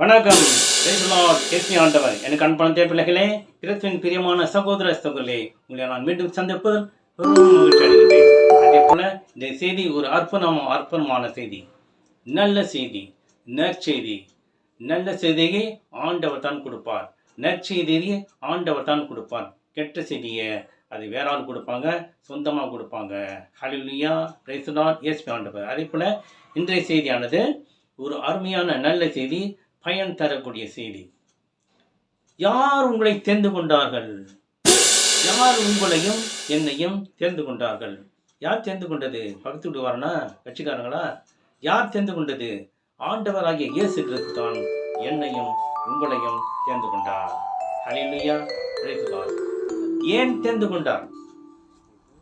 வணக்கம். கேசி ஆண்டவர். எனக்கு அன்பான தேவ பிள்ளைகளே கிறிஸ்துவின் பிரியமான சகோதர சகோதரே உங்களை நான் மீண்டும் சந்திப்பதில் அதே போல இந்த செய்தி ஒரு அற்புதம் அற்புதமான செய்தி. நல்ல செய்தி நற்செய்தி. நல்ல செய்தியை ஆண்டவர் தான் கொடுப்பார். நற்செய்தியை ஆண்டவர் தான் கொடுப்பார். கெட்ட செய்தியை அது வேற ஆள் கொடுப்பாங்க சொந்தமாக கொடுப்பாங்க. ஹலிலுயா ரைசுலான் எஸ் ஆண்டவர். அதே போல் இன்றைய செய்தியானது ஒரு அருமையான நல்ல செய்தி பயன் தரக்கூடிய செய்தி. யார் உங்களை தேர்ந்து கொண்டார்கள்? யார் உங்களையும் என்னையும் தேர்ந்து கொண்டார்கள்? யார் தேர்ந்து கொண்டது? பக்கத்து வீட்டு வரனா கட்சிக்காரங்களா? யார் தேர்ந்து கொண்டது? ஆண்டவராகிய இயேசு கிறிஸ்து தான் என்னையும் உங்களையும் தேர்ந்து கொண்டார். ஹலிலுயா praise ஏன் தேர்ந்து கொண்டார்?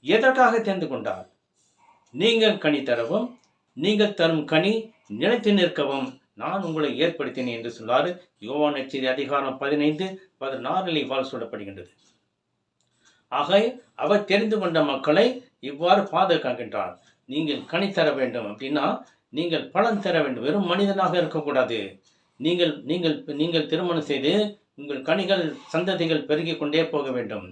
எதற்காக தேர்ந்து கொண்டார்? நீங்கள் கனி தரவும் நீங்கள் தரும் கனி நிலைத்து நிற்கவும் நான் உங்களை ஏற்படுத்தினேன் என்று சொன்னார் யோவான் நச்சரி அதிகாரம் பதினைந்து பதினாறில் இவ்வாறு சொல்லப்படுகின்றது. ஆக அவர் தெரிந்து கொண்ட மக்களை இவ்வாறு பாதுகாக்கின்றார். நீங்கள் கனி தர வேண்டும் அப்படின்னா நீங்கள் பலன் தர வேண்டும். வெறும் மனிதனாக இருக்கக்கூடாது. நீங்கள் நீங்கள் நீங்கள் திருமணம் செய்து உங்கள் கனிகள் சந்ததிகள் பெருகிக் கொண்டே போக வேண்டும்.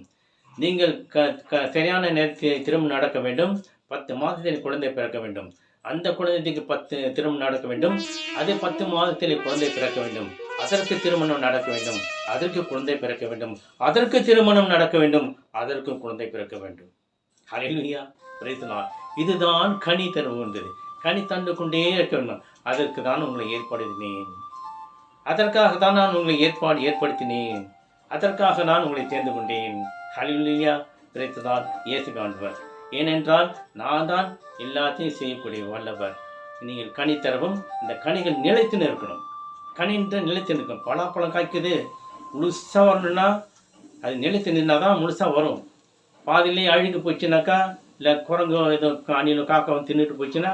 நீங்கள் க க சரியான நேரத்தில் திருமணம் நடக்க வேண்டும். பத்து மாதத்தில் குழந்தை பிறக்க வேண்டும். அந்த குழந்தைக்கு பத்து திருமணம் நடக்க வேண்டும். அதே பத்து மாதத்தில் குழந்தை பிறக்க வேண்டும். அதற்கு திருமணம் நடக்க வேண்டும். அதற்கு குழந்தை பிறக்க வேண்டும். அதற்கு திருமணம் நடக்க வேண்டும். அதற்கு குழந்தை பிறக்க வேண்டும். அலையா praise இதுதான் கனி தருகின்றது கனி தந்து கொண்டே இருக்க வேண்டும். அதற்கு தான் உங்களை ஏற்படுத்தினேன். அதற்காக தான் நான் உங்களை ஏற்பாடு ஏற்படுத்தினேன். அதற்காக நான் உங்களை தேர்ந்து கொண்டேன். ஹalleluya praise இயேசு காண்பர் ஏனென்றால் நான் தான் எல்லாத்தையும் செய்யக்கூடிய வல்லவர். நீங்கள் கனி தரவும் இந்த கனிகள் நிலைத்து நிற்கணும். கனின்ற நிலைத்து நிற்கும். பலாப்பழம் காய்க்குது முழுசாக வரணும்னா அது நிலைத்து நின்னா தான் முழுசாக வரும். பாதியிலேயே அழுகி போச்சுனாக்கா இல்லை குரங்கு ஏதோ அணிலும் காக்காவும் தின்னுட்டு போச்சுன்னா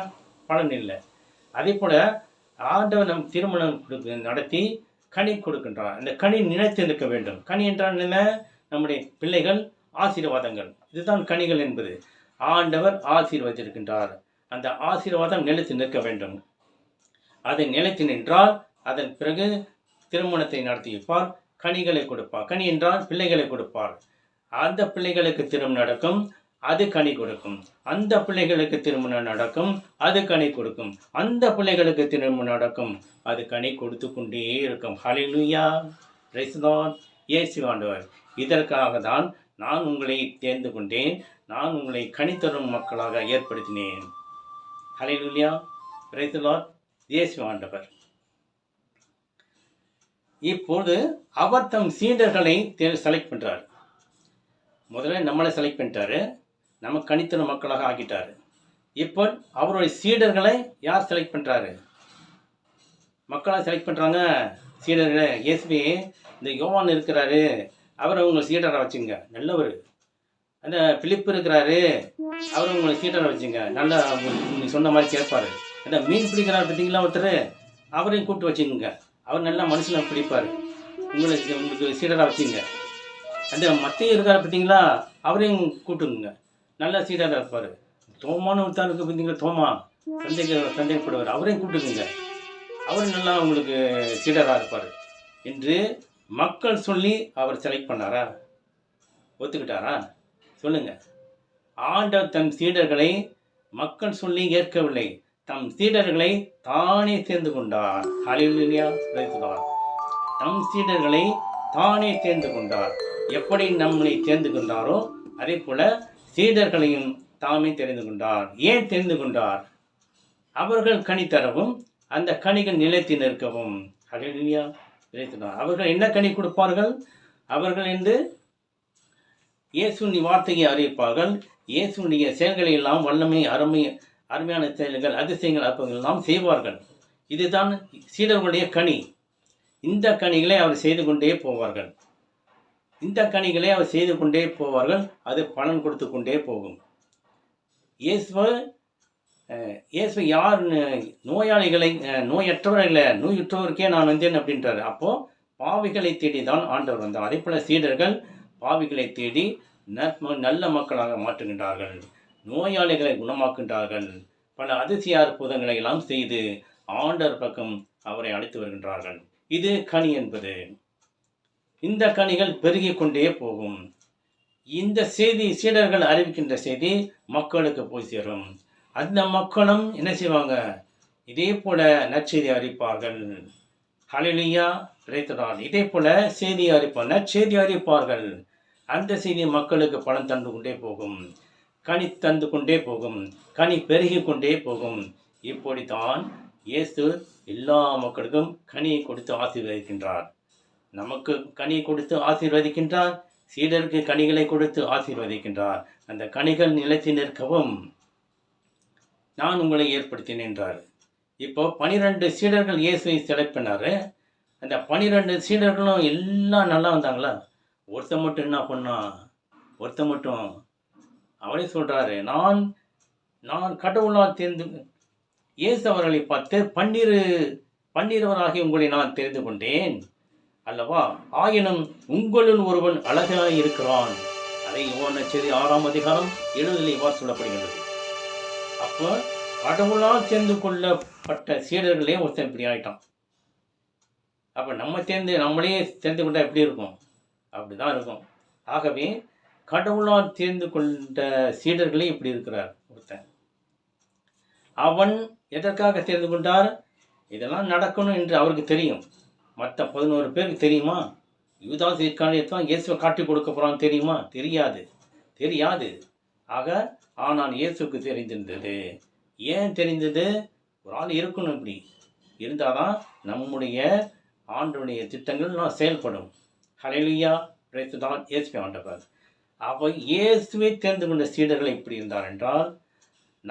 பலன் இல்லை. அதே போல் ஆண்டவர் நம் திருமணம் கொடுக்க நடத்தி கனி கொடுக்கின்றார். அந்த கனி நிலைத்து நிற்க வேண்டும். கனி என்றால் என்ன? நம்முடைய பிள்ளைகள் ஆசீர்வாதங்கள். இதுதான் கனிகள் என்பது. ஆண்டவர் ஆசீர்வதித்திருக்கின்றார். அந்த ஆசீர்வாதம் நிலைத்து நிற்க வேண்டும். அதை நிலைத்து நின்றால் அதன் பிறகு திருமணத்தை நடத்தியிருப்பார். கனிகளை கொடுப்பார். கனி என்றால் பிள்ளைகளை கொடுப்பார். அந்த பிள்ளைகளுக்கு திருமணம் நடக்கும் அது கனி கொடுக்கும். அந்த பிள்ளைகளுக்கு திருமணம் நடக்கும் அது கனி கொடுக்கும். அந்த பிள்ளைகளுக்கு திருமணம் நடக்கும் அது கனி கொடுத்து கொண்டே இருக்கும். ஹலிலுயா praise the இயேசு ஆண்டவர் இதற்காக தான் நான் உங்களை தேர்ந்து கொண்டேன். நான் உங்களை கனி மக்களாக ஏற்படுத்தினேன். ஹலிலுலியா praise தேசிய இயேசு ஆண்டவர். இப்போது அவர் தம் சீடர்களை செலக்ட் பண்ணுறார் முதல்ல நம்மளை செலக்ட் பண்ணிட்டாரு. நம்ம கனித்தன மக்களாக ஆக்கிட்டார். இப்போ அவருடைய சீடர்களை யார் செலக்ட் பண்ணுறாரு மக்களை செலக்ட் பண்ணுறாங்க சீடர்களை இயேசுவே இந்த யோவான் இருக்கிறாரு. அவரை உங்கள் சீடரை வச்சுங்க. நல்லவர். அந்த பிலிப் இருக்கிறாரு. அவரை உங்களை சீடரை வச்சுங்க. நல்லா நீ சொன்ன மாதிரி கேட்பாரு. அந்த மீன் பிடிக்கிறார் பார்த்தீங்களா ஒருத்தர்? அவரையும் கூப்பிட்டு வச்சுக்கோங்க. அவர் நல்லா மனுஷனை பிடிப்பார். உங்களை உங்களுக்கு சீடராக வச்சுங்க. அந்த மத்திய இருக்கார் பார்த்தீங்களா? அவரையும் கூப்பிட்டுங்க நல்லா சீடராக இருப்பார். தோமான்னு ஒருத்தர் இருக்கு பார்த்தீங்களா? தோமா. சந்தேக சந்தேகப்படுவார். அவரையும் கூப்பிட்டுக்குங்க. அவர் நல்லா உங்களுக்கு சீடராக இருப்பார். என்று மக்கள் சொல்லி அவர் செலக்ட் பண்ணாரா? ஒத்துக்கிட்டாரா? சொல்லுங்க. ஆண்டவர் தம் சீடர்களை மக்கள் சொல்லி ஏற்கவில்லை. தம் சீடர்களை தானே சேர்ந்து கொண்டார். ஹalleluya தம் சீடர்களை தானே சேர்ந்து கொண்டார். எப்படி நம்மளை சேர்ந்து கொண்டாரோ அதே போல சீடர்களையும் தாமே தெரிந்து கொண்டார். ஏன் தெரிந்து கொண்டார்? அவர்கள் கனி தரவும் அந்த கனிகள் நிலைத்து நிற்கவும். ஹalleluya அவர்கள் என்ன கனி கொடுப்பார்கள்? அவர்கள் என்று இயேசுவின் வார்த்தையை அறிவிப்பார்கள். இயேசுடைய செயல்களை எல்லாம் வல்லமை அருமை அருமையான செயல்கள் அதிசயங்கள் அற்புதங்கள் எல்லாம் செய்வார்கள். இதுதான் சீடர்களுடைய கனி. இந்த கனிகளை அவர் செய்து கொண்டே போவார்கள். இந்த கனிகளை அவர் செய்து கொண்டே போவார்கள். அது பலன் கொடுத்து கொண்டே போகும். இயேசுவ இயேசு யார் நோயாளிகளை நோயற்றவர்களை நோயற்றவர் இல்லை நோயுற்றவருக்கே நான் வந்தேன் அப்படின்றார். அப்போது பாவிகளை தேடி தான் ஆண்டவர் வந்தார். அதே போல் சீடர்கள் பாவிகளை தேடி நல்ல மக்களாக மாற்றுகின்றார்கள். நோயாளிகளை குணமாக்குகின்றார்கள். பல அதிசய அற்புதங்களை எல்லாம் செய்து ஆண்டர் பக்கம் அவரை அழைத்து வருகின்றார்கள். இது கனி என்பது. இந்த கனிகள் பெருகி கொண்டே போகும். இந்த செய்தி சீடர்கள் அறிவிக்கின்ற செய்தி மக்களுக்கு போய் சேரும். அந்த மக்களும் என்ன செய்வாங்க? இதே போல நற்செய்தி அறிப்பார்கள். ஹலிலியா பிரைத்தடால் இதே போல செய்தி அறிப்பார் நற்செய்தி அறிப்பார்கள். அந்த செய்தி மக்களுக்கு பலன் தந்து கொண்டே போகும். கனி தந்து கொண்டே போகும். கனி பெருகி கொண்டே போகும். இப்படித்தான் இயேசு எல்லா மக்களுக்கும் கனியை கொடுத்து ஆசீர்வதிக்கின்றார். நமக்கு கனி கொடுத்து ஆசீர்வதிக்கின்றார். சீடருக்கு கனிகளை கொடுத்து ஆசீர்வதிக்கின்றார். அந்த கனிகள் நிலைத்து நிற்கவும் நான் உங்களை ஏற்படுத்தினேன் என்றார். இப்போ பனிரெண்டு சீடர்கள் இயேசுவை செலக்ட் பண்ணாரு அந்த பனிரெண்டு சீடர்களும் எல்லாம் நல்லா வந்தாங்களா? ஒருத்தன் மட்டும் என்ன பண்ணான் ஒருத்தன் மட்டும் அவரே சொல்கிறாரு நான் நான் கடவுளால் தெரிந்து இயேசு அவர்களை பார்த்து பன்னிரு பன்னிரவராகி உங்களை நான் தெரிந்து கொண்டேன். அல்லவா? ஆயினும் உங்களுள் ஒருவன் அழகாக இருக்கிறான். அதை யோன செய்தி ஆறாம் அதிகாரம் எழுதலை இவ்வாறு சொல்லப்படுகின்றது. அப்போ கடவுளால் சேர்ந்து கொள்ளப்பட்ட சீடர்களே ஒருத்தன் இப்படி ஆயிட்டான். அப்போ நம்ம சேர்ந்து நம்மளே தெரிந்து கொண்டால் எப்படி இருக்கும்? அப்படிதான் இருக்கும். ஆகவே கடவுளால் தேர்ந்து கொண்ட சீடர்களே இப்படி இருக்கிறார் ஒருத்தன். அவன் எதற்காக தேர்ந்து கொண்டார்? இதெல்லாம் நடக்கணும் என்று அவருக்கு தெரியும். மற்ற பதினோரு பேருக்கு தெரியுமா? யூதாஸ் இருக்கான இயேசுவை காட்டி கொடுக்க போகிறான்னு தெரியுமா? தெரியாது. தெரியாது. ஆக ஆனால் இயேசுக்கு தெரிந்திருந்தது. ஏன் தெரிந்தது? ஒரு ஆள் இருக்கணும் இப்படி. இருந்தாதான் நம்முடைய ஆண்டுடைய திட்டங்கள் நான் செயல்படும். ஹலையா praise the இயேசுவை ஆண்டவர். அவ இயேசுவை தேர்ந்து கொண்ட சீடர்கள் இப்படி இருந்தார் என்றால்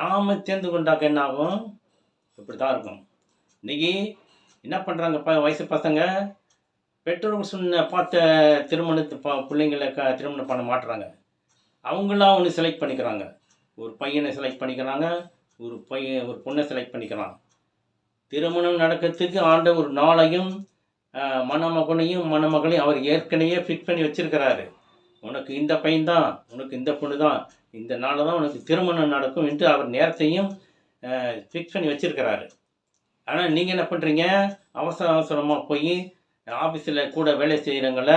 நாம் தேர்ந்து கொண்டாக்க என்ன ஆகும்? இப்படி தான் இருக்கும். இன்னைக்கு என்ன பண்ணுறாங்க ப வயசு பசங்க? பெற்றோர்கள் சொன்ன பார்த்த திருமணத்து ப பிள்ளைங்களை க திருமணம் பண்ண மாட்டுறாங்க. அவங்களாம் ஒன்று செலக்ட் பண்ணிக்கிறாங்க. ஒரு பையனை செலக்ட் பண்ணிக்கிறாங்க ஒரு பையன் ஒரு பொண்ணை செலக்ட் பண்ணிக்கிறான். திருமணம் நடக்கிறதுக்கு ஆண்ட ஒரு நாளையும் மணமகனையும் மணமகளையும் அவர் ஏற்கனவே ஃபிட் பண்ணி வச்சிருக்கிறாரு. உனக்கு இந்த பையன் தான் உனக்கு இந்த பொண்ணு தான் இந்த நாளில் தான் உனக்கு திருமணம் நடக்கும் என்று அவர் நேரத்தையும் ஃபிக்ஸ் பண்ணி வச்சிருக்கிறாரு. ஆனால் நீங்கள் என்ன பண்ணுறீங்க அவசர அவசரமாக போய் ஆஃபீஸில் கூட வேலை செய்கிறவங்கள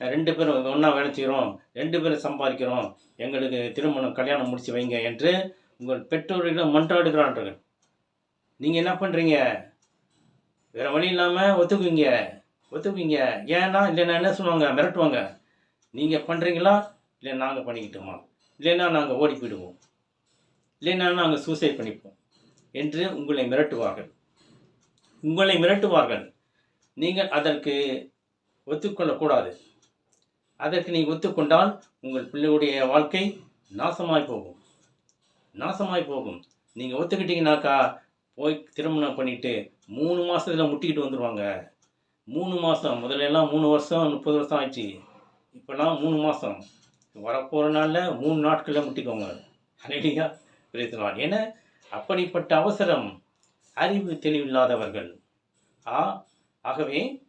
ரெண்டு பேரும் ஒன்றா வேலை செய்கிறோம் ரெண்டு பேரும் சம்பாதிக்கிறோம் எங்களுக்கு திருமணம் கல்யாணம் முடிச்சு வைங்க என்று உங்கள் பெற்றோர்களை மன்றாடுகிறார்கள். நீங்கள் என்ன பண்ணுறீங்க வேறு வழி இல்லாமல் ஒத்துக்குவீங்க. ஒத்துக்குவீங்க. ஏன்னா இல்லைன்னா என்ன சொல்லுவாங்க? மிரட்டுவாங்க. நீங்கள் பண்ணுறீங்களா இல்லை நாங்கள் பண்ணிக்கிட்டோமா? இல்லைன்னா நாங்கள் ஓடி போயிடுவோம் இல்லைன்னா நாங்கள் சூசைட் பண்ணிப்போம். என்று உங்களை மிரட்டுவார்கள். உங்களை மிரட்டுவார்கள். நீங்கள் அதற்கு ஒத்துக்கொள்ளக்கூடாது. அதற்கு நீங்கள் ஒத்துக்கொண்டால் உங்கள் பிள்ளையுடைய வாழ்க்கை நாசமாய் போகும். நாசமாய் போகும். நீங்கள் ஒத்துக்கிட்டீங்கனாக்கா போய் திருமணம் பண்ணிட்டு மூணு மாசத்துல முட்டிக்கிட்டு வந்துடுவாங்க மூணு மாதம் முதல்ல எல்லாம் மூணு வருஷம் முப்பது வருஷம் ஆயிடுச்சு. இப்போல்லாம் மூணு மாதம் வரப்போகிற நாளில் மூணு நாட்களில் முட்டிக்கோங்க. அலையிலியா பிரித்தலாம் ஏன்னா அப்படிப்பட்ட அவசரம் அறிவு தெளிவில்லாதவர்கள். ஆ ஆகவே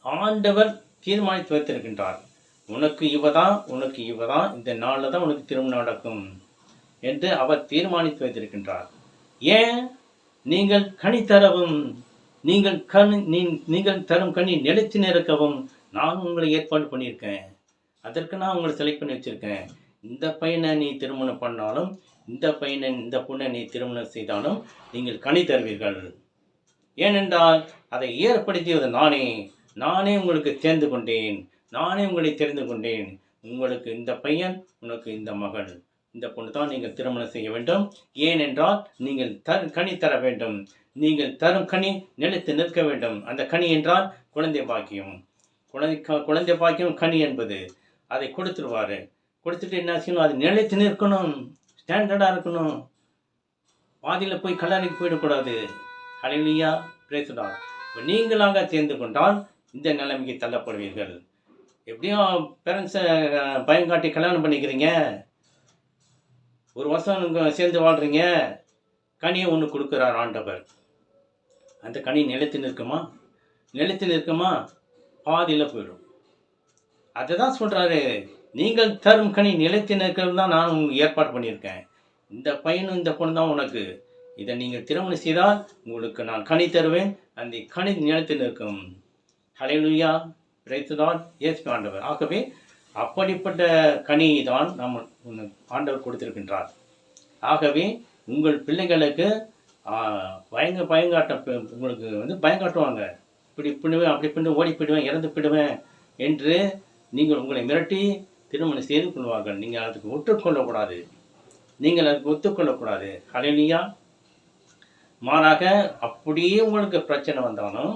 ஆண்டவர் தீர்மானித்து வைத்திருக்கின்றார். உனக்கு இவதான் உனக்கு இவதான் இந்த நாளில் தான் உனக்கு திருமணம் நடக்கும் என்று அவர் தீர்மானித்து வைத்திருக்கின்றார். ஏன்? நீங்கள் கனி தரவும் நீங்கள் கண் நீ- நீங்கள் தரும் கனி நிலைத்து நிறக்கவும் நான் உங்களை ஏற்பாடு பண்ணியிருக்கேன். அதற்கு நான் உங்களை செலக்ட் பண்ணி வச்சிருக்கேன். இந்த பையனை நீ திருமணம் பண்ணாலும் இந்த பையனை இந்த பொண்ணை நீ திருமணம் செய்தாலும் நீங்கள் கனி தருவீர்கள். ஏனென்றால் அதை ஏற்படுத்தியது நானே. நானே உங்களுக்கு தேர்ந்து கொண்டேன். நானே உங்களை தெரிந்து கொண்டேன். உங்களுக்கு இந்த பையன் உனக்கு இந்த மகள். இந்த பொண்ணு தான் நீங்கள் திருமணம் செய்ய வேண்டும். ஏனென்றால் நீங்கள் தர் கனி தர வேண்டும். நீங்கள் தரும் கனி நிலைத்து நிற்க வேண்டும். அந்த கனி என்றால் குழந்தை பாக்கியம். குழந்தை க- குழந்தை பாக்கியம் கனி என்பது. அதை கொடுத்துருவார். கொடுத்துட்டு என்ன செய்யணும்? அது நிலைத்து நிற்கணும். ஸ்டாண்டர்டாக இருக்கணும். பாதியில் போய் கல்லறைக்கு போயிடக்கூடாது. அலையிலியா பிரேசுடா இப்போ நீங்களாக தேர்ந்து கொண்டால் இந்த நிலைமைக்கு தள்ளப்படுவீர்கள். எப்படியும் பேரண்ட்ஸை பயங்காட்டி கல்யாணம் பண்ணிக்கிறீங்க. ஒரு வருஷம் சேர்ந்து வாழ்கிறீங்க கனியை ஒன்று கொடுக்குறார் ஆண்டவர். அந்த கனி நிலத்து நிற்குமா நிலத்து நிற்குமா பாதியில் போயிடும். அதை தான் சொல்கிறாரு நீங்கள் தரும் கனி நிலத்து நிற்கிறது தான் நான் உங்களுக்கு ஏற்பாடு பண்ணியிருக்கேன். இந்த பையனும் இந்த பொண்ணு தான் உனக்கு. இதை நீங்கள் திருமணம் செய்தால் உங்களுக்கு நான் கனி தருவேன். அந்த கனி நிலைத்து நிற்கும் ஹalleluya பிரைத்துதான் ஏசு ஆண்டவர். ஆகவே அப்படிப்பட்ட கனியை தான் நாம் ஆண்டவர் கொடுத்திருக்கின்றார். ஆகவே உங்கள் பிள்ளைகளுக்கு பயங்க பயங்காட்ட உங்களுக்கு வந்து பயங்காட்டுவாங்க. இப்படி பின்னுவேன் அப்படி பின்னு ஓடி போயிடுவேன் இறந்து போயிடுவேன் என்று நீங்கள் உங்களை மிரட்டி திருமணம் செய்து கொள்வார்கள். நீங்கள் அதுக்கு ஒற்றுக்கொள்ளக்கூடாது நீங்கள் அதுக்கு ஒத்துக்கொள்ளக்கூடாது. ஹalleluya. மாறாக அப்படியே உங்களுக்கு பிரச்சனை வந்தாலும்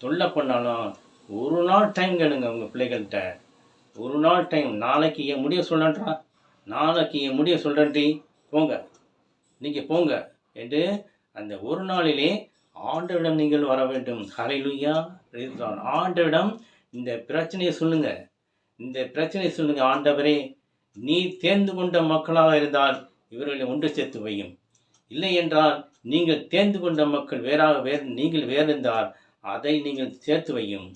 தொல்லை பண்ணாலும் ஒரு நாள் டைம் கேளுங்க உங்கள் பிள்ளைகள்கிட்ட. ஒரு நாள் டைம் நாளைக்கு என் முடிய சொல்கிறேன்றா நாளைக்கு என் முடிய சொல்கிறேன்டி போங்க. நீங்கள் போங்க என்று அந்த ஒரு நாளிலே ஆண்டவிடம் நீங்கள் வர வேண்டும். ஹரையிலுயா ஆண்டவிடம் இந்த பிரச்சனையை சொல்லுங்கள் இந்த பிரச்சனையை சொல்லுங்கள் ஆண்டவரே. நீ தேர்ந்து கொண்ட மக்களாக இருந்தால் இவர்களை ஒன்று சேர்த்து வையும். இல்லை என்றால் நீங்கள் தேர்ந்து கொண்ட மக்கள் வேறாக வேறு நீங்கள் வேறு இருந்தால் அதை நீங்கள் சேர்த்து வையும்.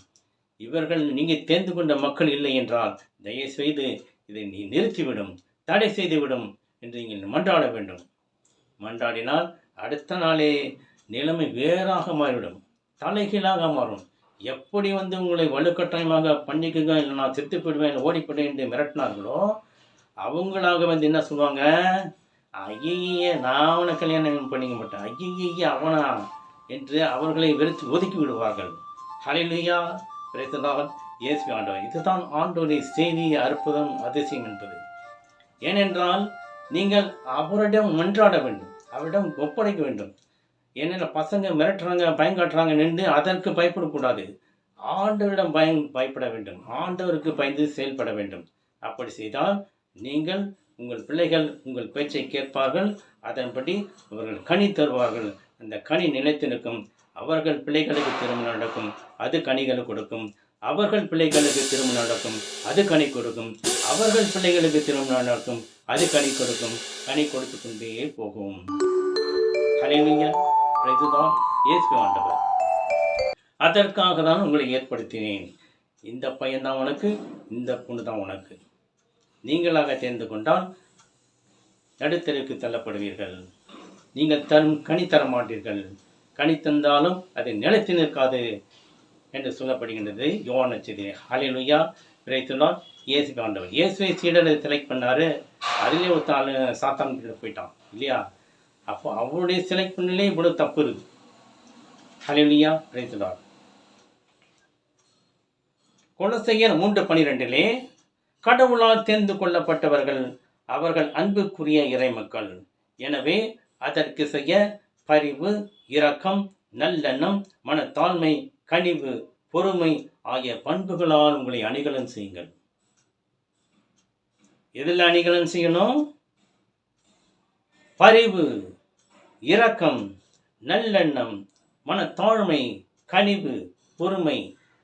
இவர்கள் நீங்கள் தேர்ந்து கொண்ட மக்கள் இல்லை என்றால் தயவுசெய்து இதை நீ நிறுத்திவிடும் தடை செய்துவிடும் என்று நீங்கள் மன்றாட வேண்டும். மன்றாடினால் அடுத்த நாளே நிலைமை வேறாக மாறிவிடும் தலைகீழாக மாறும். எப்படி வந்து உங்களை வலுக்கட்டாயமாக பண்ணிக்குங்க இல்லை நான் செத்து போயிடுவேன் இல்லை ஓடி என்று மிரட்டினார்களோ அவங்களாக வந்து என்ன சொல்லுவாங்க? ஐயே நான் அவனை கல்யாணம் பண்ணிக்க மாட்டேன். ஐயே அவனா? என்று அவர்களை வெறுத்து ஒதுக்கி விடுவார்கள். ஹalleluya. Praise இயேசு ஆண்டவர் இதுதான் ஆண்டோனி செய்தி அற்புதம் அதிசயம் என்பது. ஏனென்றால் நீங்கள் அவரிடம் மன்றாட வேண்டும் அவரிடம் ஒப்படைக்க வேண்டும். ஏனென்றால் பசங்க மிரட்டுறாங்க பயங்காட்டுறாங்க நின்று அதற்கு பயப்படக்கூடாது. ஆண்டவரிடம் பயம் பயப்பட வேண்டும். ஆண்டவருக்கு பயந்து செயல்பட வேண்டும். அப்படி செய்தால் நீங்கள் உங்கள் பிள்ளைகள் உங்கள் பேச்சை கேட்பார்கள். அதன்படி அவர்கள் கனி தருவார்கள். அந்த கனி நிலைத்து நிற்கும். அவர்கள் பிள்ளைகளுக்கு திருமணம் நடக்கும் அது கனிகளை கொடுக்கும். அவர்கள் பிள்ளைகளுக்கு திருமணம் நடக்கும் அது கனி கொடுக்கும். அவர்கள் பிள்ளைகளுக்கு திருமணம் நடக்கும் அது கனி கொடுக்கும். கனி கொடுத்து கொண்டே போகும். ஹalleluya. இதுதான் இயேசு ஆண்டவர். அதற்காக தான் உங்களை ஏற்படுத்தினேன். இந்த பையன் தான் உனக்கு இந்த பொண்ணு தான் உனக்கு. நீங்களாக தேர்ந்து கொண்டால் நடுத்தருக்கு தள்ளப்படுவீர்கள். நீங்கள் தரும் கனி தர மாட்டீர்கள் கனி தந்தாலும் அது நிலைத்து நிற்காது என்று சொல்லப்படுகின்றது. யோவான் செய்தி ஹாலிலுயா விரைத்துள்ளார் இயேசு ஆண்டவர். இயேசுவை சீடரை செலக்ட் பண்ணாரு. அதிலே ஒரு தாள் சாத்தான் போயிட்டான். இல்லையா? அப்போ அவருடைய செலக்ட் பண்ணலே இவ்வளோ தப்பு இருக்கு. ஹலிலுயா விரைத்துள்ளார் கொலசையர் மூன்று பனிரெண்டிலே கடவுளால் தேர்ந்து கொள்ளப்பட்டவர்கள் அவர்கள் அன்புக்குரிய இறைமக்கள். எனவே அதற்கு செய்ய பரிவு இரக்கம் நல்லெண்ணம் மனத்தாழ்மை கனிவு பொறுமை ஆகிய பண்புகளால் உங்களை அணிகலன் செய்யுங்கள். எதில் அணிகலன் செய்யணும்? பரிவு இரக்கம் நல்லெண்ணம் மனத்தாழ்மை கனிவு பொறுமை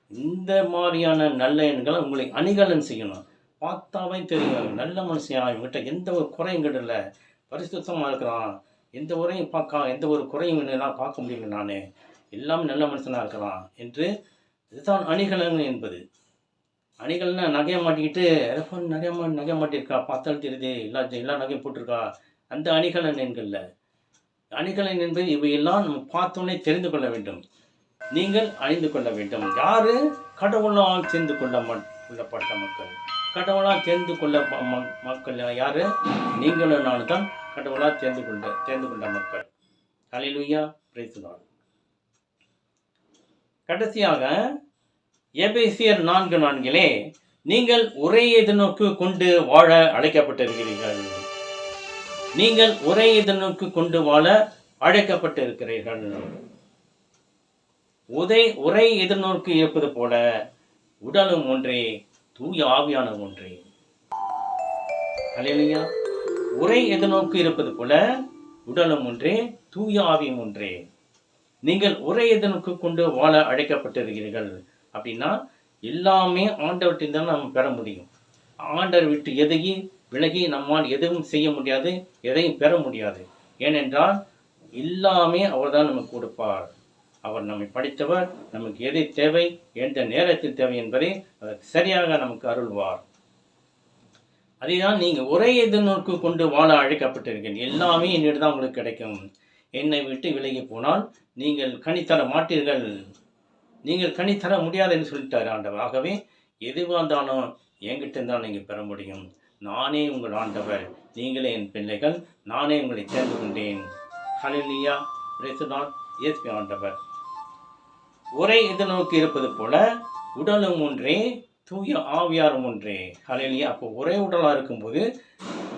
இந்த மாதிரியான நல்ல எண்களை உங்களை அணிகலன் செய்யணும். பார்த்தாவே தெரியும் நல்ல மனுஷன் இவங்ககிட்ட எந்த ஒரு குறையும் கிடல. பரிசுத்தமாக இருக்கிறான். எந்த உரையும் பார்க்க எந்த ஒரு குறையும் என்னால் பார்க்க முடியல நான். எல்லாமே நல்ல மனுஷனாக இருக்கிறான் என்று இதுதான் அணிகலன் என்பது. அணிகள்னா நகையை மாட்டிக்கிட்டு எலஃபோன் நகைய மா நகை மாட்டியிருக்கா? பார்த்தாலும் தெரியுது எல்லா எல்லா நகையும் போட்டிருக்கா? அந்த அணிகலன் என்கள்ல. அணிகலன் என்பது இவையெல்லாம் நம்ம பார்த்தோன்னே தெரிந்து கொள்ள வேண்டும். நீங்கள் அணிந்து கொள்ள வேண்டும். யாரு? கடவுளால் சேர்ந்து கொள்ள ம- கொள்ளப்பட்ட மக்கள். கடவுளால் தெரிந்து கொள்ள மக்கள் யாரு? நீங்களும் நானும் தான் கடவுளாக தேர்ந்து கொண்ட தேர்ந்து கொண்ட மக்கள் ஹalleluya பிரேசுதான் கடைசியாக எபேசியர் நான்கு நான்கிலே நீங்கள் ஒரே எதிர்நோக்கு கொண்டு வாழ அழைக்கப்பட்டிருக்கிறீர்கள். நீங்கள் ஒரே எதிர்நோக்கு கொண்டு வாழ அழைக்கப்பட்டிருக்கிறீர்கள். உதை உரை எதிர்நோக்கு இருப்பது போல உடலும் ஒன்றே தூய ஆவியான ஒன்றே. அல்லேலூயா உரை எதிர்நோக்கு இருப்பது போல உடலும் ஒன்றே தூய ஆவியும் ஒன்றே. நீங்கள் ஒரே எதிர்நோக்கு கொண்டு வாழ அழைக்கப்பட்டிருக்கிறீர்கள் அப்படின்னா எல்லாமே ஆண்டவற்றில் தான் நம்ம பெற முடியும். ஆண்டவர் விட்டு எதையும் விலகி நம்மால் எதுவும் செய்ய முடியாது எதையும் பெற முடியாது. ஏனென்றால் எல்லாமே அவர்தான் நமக்கு கொடுப்பார். அவர் நம்மை படித்தவர் நமக்கு எதை தேவை எந்த நேரத்தில் தேவை என்பதை அவர் சரியாக நமக்கு அருள்வார். அதைதான் நீங்கள் ஒரே எதிர்நோக்கு கொண்டு வாழ அழைக்கப்பட்டிருக்கீங்க எல்லாமே என்னிடம் தான் உங்களுக்கு கிடைக்கும். என்னை விட்டு விலகி போனால் நீங்கள் கணித்தர மாட்டீர்கள். நீங்கள் கணித்தர முடியாதுன்னு முடியாது என்று சொல்லிட்டார் ஆண்டவர். ஆகவே எதுவாக இருந்தாலும் என்கிட்ட இருந்தாலும் நீங்கள் பெற முடியும். நானே உங்கள் ஆண்டவர். நீங்களே என் பிள்ளைகள். நானே உங்களை தேர்ந்து கொண்டேன். ஹலிலியா பிரேசுதான் இயேசு ஆண்டவர். ஒரே எதிர்நோக்கி இருப்பது போல உடலும் ஒன்றே தூய ஆவியாரும் ஒன்றே. ஹலிலியா அப்போ ஒரே உடலாக இருக்கும்போது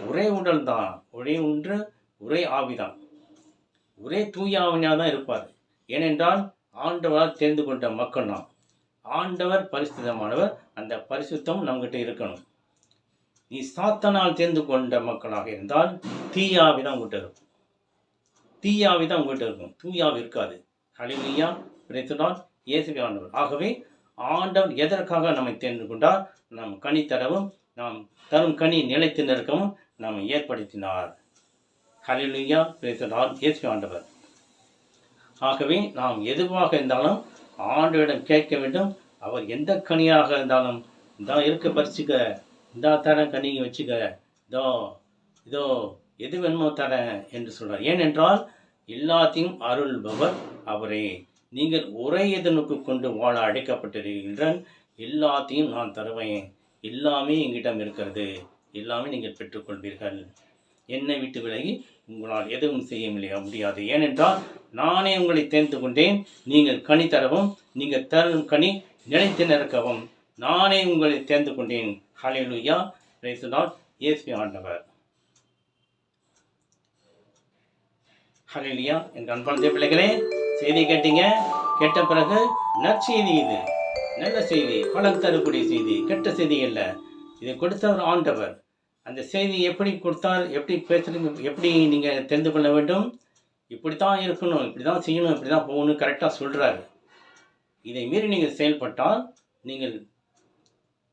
ஒரே உடல் தான். ஒரே ஒன்று ஒரே ஆவிதான் ஒரே தூய ஆவியாக தான் இருப்பார். ஏனென்றால் ஆண்டவரால் தேர்ந்து கொண்ட மக்கள் தான் ஆண்டவர் பரிசுத்தமானவர். அந்த பரிசுத்தம் நம்மகிட்ட இருக்கணும். நீ சாத்தனால் தேர்ந்து கொண்ட மக்களாக இருந்தால் தீயாவி தான் உங்கள்கிட்ட இருக்கும். தீயாவி தான் உங்கள்கிட்ட இருக்கும். தூயாவி இருக்காது. ஹலிலியா பிரித்துடால் இயேசுவி ஆண்டவர். ஆகவே ஆண்டவர் எதற்காக நம்மை தெரிந்து கொண்டால் நாம் கனி தரவும் நாம் தரும் கனி நிலைத்து நிற்கவும் நாம் ஏற்படுத்தினார். ஹலிலுயா பேசுகிறார் இயேசு ஆண்டவர். ஆகவே நாம் எதுவாக இருந்தாலும் ஆண்டவரிடம் கேட்க வேண்டும். அவர் எந்த கனியாக இருந்தாலும் இதா இருக்க பறிச்சுக்க. இந்தா தரேன் கனியை வச்சுக்க. இதோ இதோ எது வேணுமோ தரேன் என்று சொல்கிறார் ஏனென்றால் எல்லாத்தையும் அருள்பவர் அவரே. நீங்கள் ஒரே எதிர்நோக்கு கொண்டு வாழ அழைக்கப்பட்டிருக்கின்றன். எல்லாத்தையும் நான் தருவேன். எல்லாமே எங்கிடம் இருக்கிறது. எல்லாமே நீங்கள் பெற்றுக்கொள்வீர்கள் என்னை விட்டு விலகி உங்களால் எதுவும் செய்ய முடியாது. ஏனென்றால் நானே உங்களை தேர்ந்து கொண்டேன். நீங்கள் கனி தரவும் நீங்கள் தரும் கனி நிலைத்து நிற்கவும் நானே உங்களை தேர்ந்து கொண்டேன். ஹலே praise the lord. ஆண்டவர். ஹலிலியா என் அன்பான பிள்ளைகளே செய்தி கேட்டீங்க. கேட்ட பிறகு நற்செய்தி இது. நல்ல செய்தி. பலன் தரக்கூடிய செய்தி. கெட்ட செய்தி இல்லை இதை கொடுத்தவர் ஆண்டவர். அந்த செய்தி எப்படி கொடுத்தால் எப்படி பேசுறீங்க எப்படி நீங்கள் தெரிந்து கொள்ள வேண்டும்? இப்படி தான் இருக்கணும் இப்படி தான் செய்யணும் இப்படி தான் போகணும் கரெக்டாக சொல்கிறாரு இதை மீறி நீங்கள் செயல்பட்டால் நீங்கள்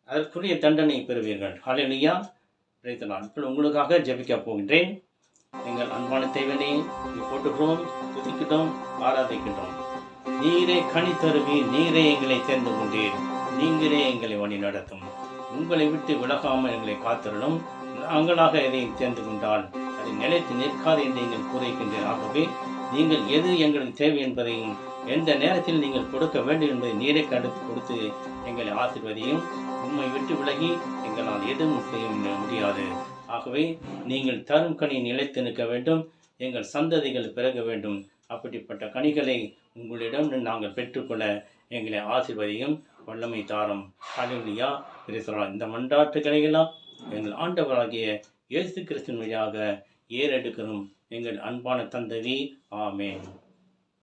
அதற்குரிய தண்டனை பெறுவீர்கள். ஹalleluya. பிரைத்த நான் இப்போ உங்களுக்காக ஜெபிக்க போகின்றேன். எங்கள் அன்பான தேவனே போட்டுகிறோம் போட்டுக்கிறோம் துதிக்கிட்டோம் ஆராதிக்கின்றோம். நீரே கனி தருவி நீரே எங்களை தேர்ந்து கொண்டீர். நீங்களே எங்களை வழி நடத்தும். உங்களை விட்டு விலகாமல் எங்களை காத்திரணும் நாங்களாக எதையும் தேர்ந்து கொண்டால் அதை நிலைத்து நிற்காது என்று நீங்கள் கூறுகின்றீர். ஆகவே நீங்கள் எது எங்களுக்கு தேவை என்பதையும் எந்த நேரத்தில் நீங்கள் கொடுக்க வேண்டும் என்பதை நீரை கடுத்து கொடுத்து எங்களை ஆசிர்வதையும். உம்மை விட்டு விலகி எங்களால் எதுவும் செய்ய முடியாது. ஆகவே நீங்கள் தரும் கனி நிலைத்து நிற்க வேண்டும் எங்கள் சந்ததிகள் பிறக வேண்டும். அப்படிப்பட்ட கனிகளை உங்களிடம் நாங்கள் பெற்றுக்கொள்ள எங்களை ஆசிர்வதியும் வல்லமை தாரும். அலுவலியா பிரிசலாம் இந்த மண்டாட்டுகளை கலைகளாக எங்கள் ஆண்டவராகிய இயேசு கிறிஸ்துவின் வழியாக ஏறெடுக்கிறோம் எங்கள் அன்பான தந்தவி ஆமே